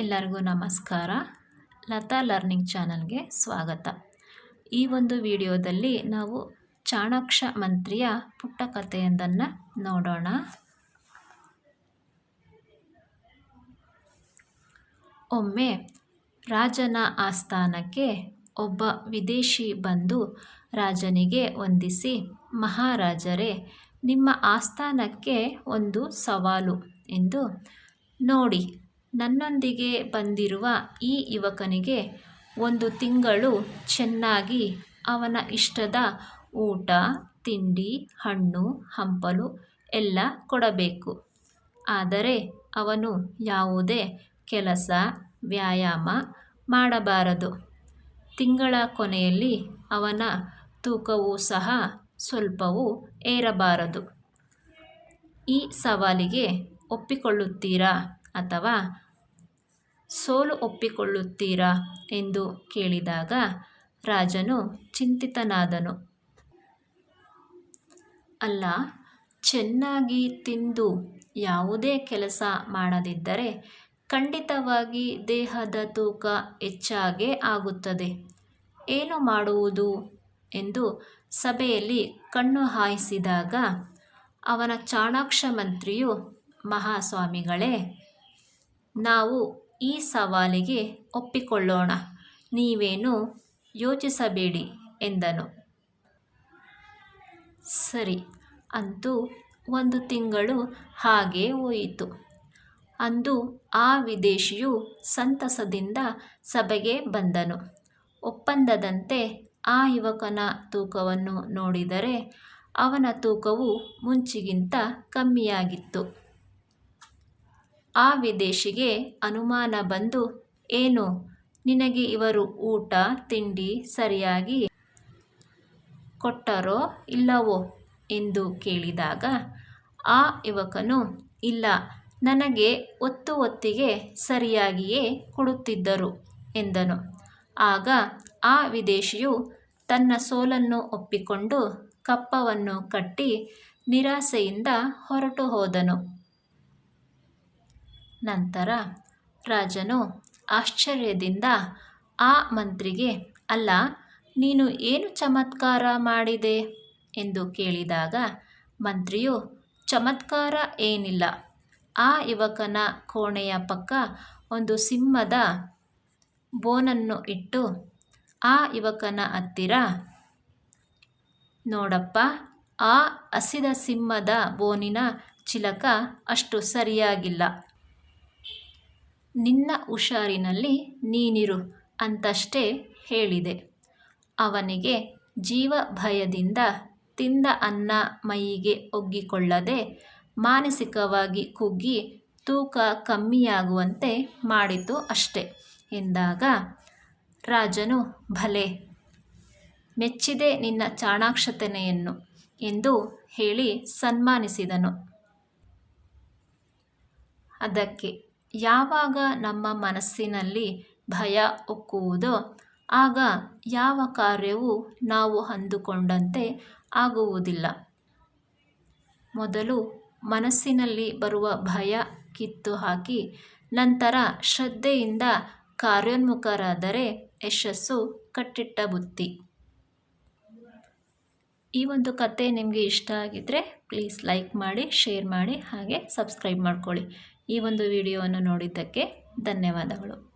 ಎಲ್ಲರಿಗೂ ನಮಸ್ಕಾರ. ಲತಾ ಲರ್ನಿಂಗ್ ಚಾನಲ್ಗೆ ಸ್ವಾಗತ. ಈ ಒಂದು ವಿಡಿಯೋದಲ್ಲಿ ನಾವು ಚಾಣಾಕ್ಷ ಮಂತ್ರಿಯ ಪುಟ್ಟ ಕಥೆಯೊಂದನ್ನು ನೋಡೋಣ. ಒಮ್ಮೆ ರಾಜನ ಆಸ್ಥಾನಕ್ಕೆ ಒಬ್ಬ ವಿದೇಶಿ ಬಂದು ರಾಜನಿಗೆ ವಂದಿಸಿ, ಮಹಾರಾಜರೇ, ನಿಮ್ಮ ಆಸ್ಥಾನಕ್ಕೆ ಒಂದು ಸವಾಲು ಎಂದು ನೋಡಿ ನನ್ನೊಂದಿಗೆ ಬಂದಿರುವ ಈ ಯುವಕನಿಗೆ ಒಂದು ತಿಂಗಳು ಚೆನ್ನಾಗಿ ಅವನ ಇಷ್ಟದ ಊಟ, ತಿಂಡಿ, ಹಣ್ಣು, ಹಂಪಲು ಎಲ್ಲ ಕೊಡಬೇಕು. ಆದರೆ ಅವನು ಯಾವುದೇ ಕೆಲಸ, ವ್ಯಾಯಾಮ ಮಾಡಬಾರದು. ತಿಂಗಳ ಕೊನೆಯಲ್ಲಿ ಅವನ ತೂಕವೂ ಸಹ ಸ್ವಲ್ಪವೂ ಏರಬಾರದು. ಈ ಸವಾಲಿಗೆ ಒಪ್ಪಿಕೊಳ್ಳುತ್ತೀರಾ ಅಥವಾ ಸೋಲು ಒಪ್ಪಿಕೊಳ್ಳುತ್ತೀರಾ ಎಂದು ಕೇಳಿದಾಗ ರಾಜನು ಚಿಂತಿತನಾದನು. ಅಲ್ಲ, ಚೆನ್ನಾಗಿ ತಿಂದು ಯಾವುದೇ ಕೆಲಸ ಮಾಡದಿದ್ದರೆ ಖಂಡಿತವಾಗಿ ದೇಹದ ತೂಕ ಹೆಚ್ಚಾಗೇ ಆಗುತ್ತದೆ. ಏನು ಮಾಡುವುದು ಎಂದು ಸಭೆಯಲ್ಲಿ ಕಣ್ಣು ಹಾಯಿಸಿದಾಗ ಅವನ ಚಾಣಾಕ್ಷ ಮಂತ್ರಿಯು, ಮಹಾಸ್ವಾಮಿಗಳೇ, ನಾವು ಈ ಸವಾಲಿಗೆ ಒಪ್ಪಿಕೊಳ್ಳೋಣ. ನೀವೇನು ಯೋಚಿಸಬೇಡಿ ಎಂದನು. ಸರಿ, ಅಂತೂ ಒಂದು ತಿಂಗಳು ಹಾಗೇ ಹೋಯಿತು. ಅಂದು ಆ ವಿದೇಶಿಯು ಸಂತಸದಿಂದ ಸಭೆಗೆ ಬಂದನು. ಒಪ್ಪಂದದಂತೆ ಆ ಯುವಕನ ತೂಕವನ್ನು ನೋಡಿದರೆ ಅವನ ತೂಕವು ಮುಂಚಿಗಿಂತ ಕಮ್ಮಿಯಾಗಿತ್ತು. ಆ ವಿದೇಶಿಗೆ ಅನುಮಾನ ಬಂದು, ಏನು? ನಿನಗೆ ಇವರು ಊಟ, ತಿಂಡಿ ಸರಿಯಾಗಿ ಕೊಟ್ಟರೋ ಇಲ್ಲವೋ? ಎಂದು ಕೇಳಿದಾಗ, ಆ ಯುವಕನು ಇಲ್ಲ, ನನಗೆ ಒತ್ತು ಒತ್ತಿಗೆ ಸರಿಯಾಗಿಯೇ ಕೊಡುತ್ತಿದ್ದರು ಎಂದನು. ಆಗ ಆ ವಿದೇಶಿಯು ತನ್ನ ಸೋಲನ್ನು ಒಪ್ಪಿಕೊಂಡು ಕಪ್ಪವನ್ನು ಕಟ್ಟಿ ನಿರಾಸೆಯಿಂದ ಹೊರಟು ಹೋದನು. ನಂತರ ರಾಜನು ಆಶ್ಚರ್ಯದಿಂದ, ಆ ಮಂತ್ರಿಗೆ, ಅಲ್ಲ, ನೀನು ಏನು ಚಮತ್ಕಾರ ಮಾಡಿದೆ? ಎಂದು ಕೇಳಿದಾಗ, ಮಂತ್ರಿಯು, ಚಮತ್ಕಾರ ಏನಿಲ್ಲ. ಆ ಯುವಕನ ಕೋಣೆಯ ಪಕ್ಕ ಒಂದು ಸಿಂಹದ ಬೋನನ್ನು ಇಟ್ಟು, ಆ ಯುವಕನ ಹತ್ತಿರ, ನೋಡಪ್ಪ, ಆ ಹಸಿದ ಸಿಂಹದ ಬೋನಿನ ಚಿಲಕ ಅಷ್ಟು ಸರಿಯಾಗಿಲ್ಲ. ನಿನ್ನ ಹುಷಾರಿನಲ್ಲಿ ನೀನಿರು ಅಂತಷ್ಟೇ ಹೇಳಿದೆ. ಅವನಿಗೆ ಜೀವ ಭಯದಿಂದ ತಿಂದ ಅನ್ನ ಮೈಗೆ ಒಗ್ಗಿಕೊಳ್ಳದೆ ಮಾನಸಿಕವಾಗಿ ಕುಗ್ಗಿ ತೂಕ ಕಮ್ಮಿಯಾಗುವಂತೆ ಮಾಡಿತು ಅಷ್ಟೆ ಎಂದಾಗ, ರಾಜನು ಭಲೆ, ಮೆಚ್ಚಿದೆ ನಿನ್ನ ಚಾಣಾಕ್ಷತನೆಯನ್ನು ಎಂದು ಹೇಳಿ ಸನ್ಮಾನಿಸಿದನು. ಅದಕ್ಕೆ ಯಾವಾಗ ನಮ್ಮ ಮನಸ್ಸಿನಲ್ಲಿ ಭಯ ಒಕ್ಕುವುದೋ ಆಗ ಯಾವ ಕಾರ್ಯವೂ ನಾವು ಅಂದುಕೊಂಡಂತೆ ಆಗುವುದಿಲ್ಲ. ಮೊದಲು ಮನಸ್ಸಿನಲ್ಲಿ ಬರುವ ಭಯ ಕಿತ್ತು ಹಾಕಿ, ನಂತರ ಶ್ರದ್ಧೆಯಿಂದ ಕಾರ್ಯೋನ್ಮುಖರಾದರೆ ಯಶಸ್ಸು ಕಟ್ಟಿಟ್ಟ ಬುತ್ತಿ. ಈ ಒಂದು ಕತೆ ನಿಮಗೆ ಇಷ್ಟ ಆಗಿದ್ದರೆ ಪ್ಲೀಸ್ ಲೈಕ್ ಮಾಡಿ ಶೇರ್ ಮಾಡಿ, ಹಾಗೆ ಸಬ್ಸ್ಕ್ರೈಬ್ ಮಾಡ್ಕೊಳ್ಳಿ. ಈ ಒಂದು ವಿಡಿಯೋವನ್ನು ನೋಡಿದ್ದಕ್ಕೆ ಧನ್ಯವಾದಗಳು.